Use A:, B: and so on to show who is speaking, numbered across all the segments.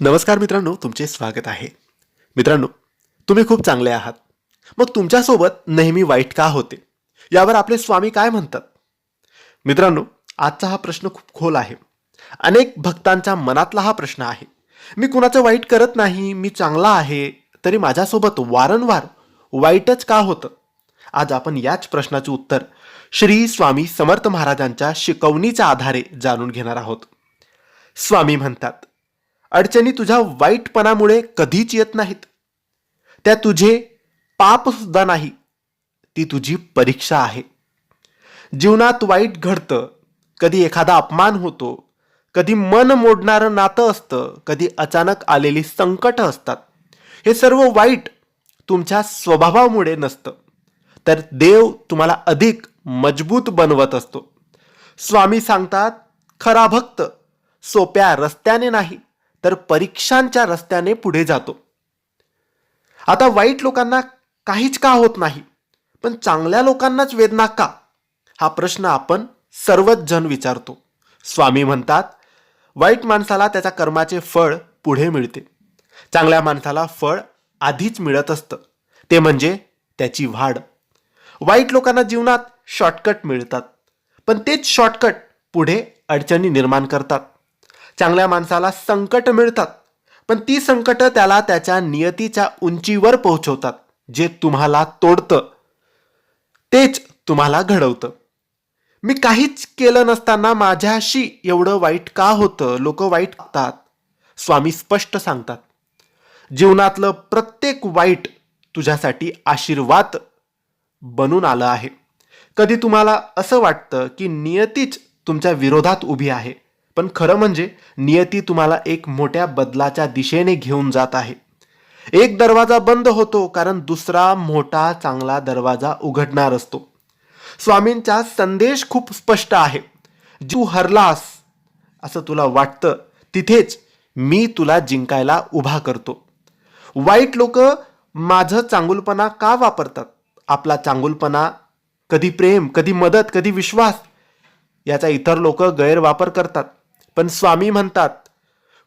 A: नमस्कार मित्रांनो तुमचे स्वागत आहे. मित्रांनो तुम्ही खूप चांगले आहात. मग तुमच्यासोबत नेहमी वाईट का होते? यावर आपले स्वामी काय म्हणतात? मित्रांनो आजचा हा प्रश्न खूप खोल आहे. अनेक भक्तांच्या मनातला हा प्रश्न आहे. मी कुणाचं वाईट करत नाही मी चांगला आहे तरी माझ्यासोबत वारंवार वाईटच का होतं? आज आपण याच प्रश्नाचे उत्तर श्री स्वामी समर्थ महाराजांच्या शिकवणीच्या आधारे जाणून घेणार आहोत. स्वामी म्हणतात अडचणी तुझ्या वाईटपणामुळे कधीच येत नाहीत. त्या तुझे पाप सुद्धा नाही. ती तुझी परीक्षा आहे. जीवनात वाईट घडतं. कधी एखादा अपमान होतो. कधी मन मोडणारं नातं असतं. कधी अचानक आलेली संकट असतात. हे सर्व वाईट तुमच्या स्वभावामुळे नसतं. तर देव तुम्हाला अधिक मजबूत बनवत असतो. स्वामी सांगतात खरा भक्त सोप्या रस्त्याने नाही. तर परीक्षांच्या रस्त्याने पुढे जातो. आता वाईट लोकांना काहीच का होत नाही पण चांगल्या लोकांनाच वेदना का? हा प्रश्न आपण सर्वच जण विचारतो. स्वामी म्हणतात वाईट माणसाला त्याच्या कर्माचे फळ पुढे मिळते. चांगल्या माणसाला फळ आधीच मिळत असतं. ते म्हणजे त्याची वाढ. वाईट लोकांना जीवनात शॉर्टकट मिळतात पण तेच शॉर्टकट पुढे अडचणी निर्माण करतात. चांगल्या माणसाला संकट मिळतात. पण ती संकट त्याला त्याच्या नियतीच्या उंचीवर पोहोचवतात जे तुम्हाला तोडतं. तेच तुम्हाला घडवतं. मी काहीच केलं नसताना माझ्याशी एवढं वाईट का होतं? लोक वाईट वागतात स्वामी स्पष्ट सांगतात. जीवनातलं प्रत्येक वाईट तुझ्यासाठी आशीर्वाद बनून आलं आहे. कधी तुम्हाला असं वाटतं की नियतीच तुमच्या विरोधात उभी आहे? पण खरं म्हणजे नियती तुम्हाला एक मोठ्या बदलाच्या दिशेने घेऊन जात आहे. एक दरवाजा बंद होतो कारण दुसरा मोठा चांगला दरवाजा उघडणार असतो. स्वामींचा संदेश खूप स्पष्ट आहे. जीव हरलास असं तुला वाटतं तिथेच मी तुला जिंकायला उभा करतो. वाईट लोक माझं चांगुलपणा का वापरतात? आपला चांगुलपणा कधी प्रेम कधी मदत कधी विश्वास याचा इतर लोक गैरवापर करतात. पण स्वामी म्हणतात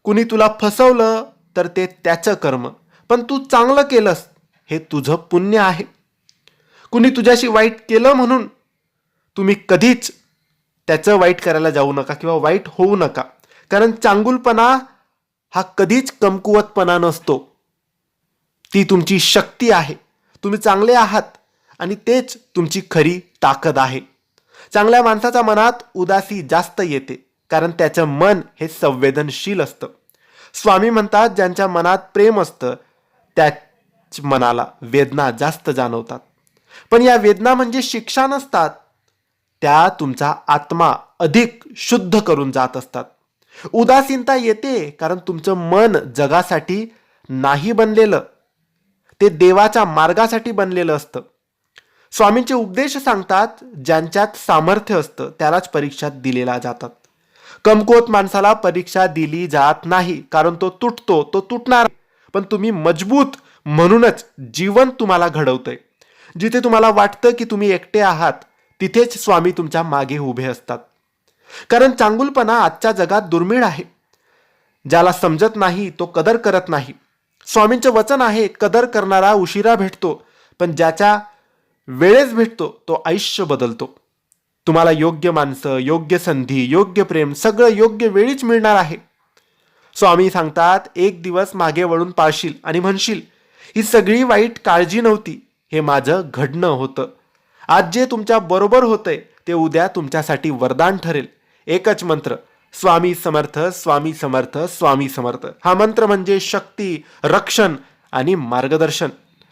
A: कुणी तुला फसवलं तर ते त्याचं कर्म. पण तू चांगलं केलंस हे तुझं पुण्य आहे. कुणी तुझ्याशी वाईट केलं म्हणून तुम्ही कधीच त्याचं वाईट करायला जाऊ नका किंवा वाईट होऊ नका. कारण चांगुलपणा हा कधीच कमकुवतपणा नसतो. ती तुमची शक्ती आहे. तुम्ही चांगले आहात आणि तेच तुमची खरी ताकद आहे. चांगल्या माणसाच्या मनात उदासी जास्त येते. कारण त्याचं मन हे संवेदनशील असतं. स्वामी म्हणतात ज्यांच्या मनात प्रेम असतं त्याच मनाला वेदना जास्त जाणवतात. पण या वेदना म्हणजे शिक्षा नसतात. त्या तुमचा आत्मा अधिक शुद्ध करून जात असतात. उदासीनता येते कारण तुमचं मन जगासाठी नाही बनलेलं. ते देवाच्या मार्गासाठी बनलेलं असतं. स्वामींचे उपदेश सांगतात ज्यांच्यात सामर्थ्य असतं त्यालाच परीक्षा दिलेल्या जातात. कमकुवत माणसाला परीक्षा दिली जात नाही. कारण तो तुटतो तो तुटणार. पण तुम्ही मजबूत म्हणूनच जीवन तुम्हाला घडवतंय. जिथे तुम्हाला वाटतं की तुम्ही एकटे आहात तिथेच स्वामी तुमच्या मागे उभे असतात. कारण चांगुलपणा आजच्या जगात दुर्मिळ आहे. ज्याला समजत नाही तो कदर करत नाही. स्वामींचं वचन आहे कदर करणारा उशिरा भेटतो. पण ज्याच्या वेळेस भेटतो तो आयुष्य बदलतो. तुम्हाला योग्य माणसं योग्य संधी योग्य प्रेम सगळं योग्य वेळीच मिळणार आहे. स्वामी सांगतात एक दिवस मागे वळून पाळशील आणि म्हणशील ही सगळी वाईट काळजी नव्हती हे माझं घडणं होतं. आज जे तुमच्या बरोबर होतंय ते उद्या तुमच्यासाठी वरदान ठरेल. एकच मंत्र स्वामी समर्थ स्वामी समर्थ स्वामी समर्थ. हा मंत्र म्हणजे शक्ती रक्षण आणि मार्गदर्शन.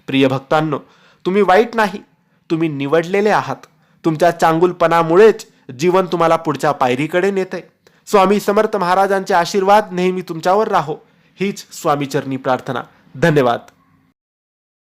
A: प्रिय भक्तांनो तुम्ही वाईट नाही तुम्ही निवडलेले आहात. तुमच्या चांगुलपणामुळेच जीवन तुम्हाला पुढच्या पायरीकडे नेते स्वामी समर्थ महाराजांचे आशीर्वाद नेहमी तुमच्यावर राहो. हीच स्वामीचरणी प्रार्थना. धन्यवाद.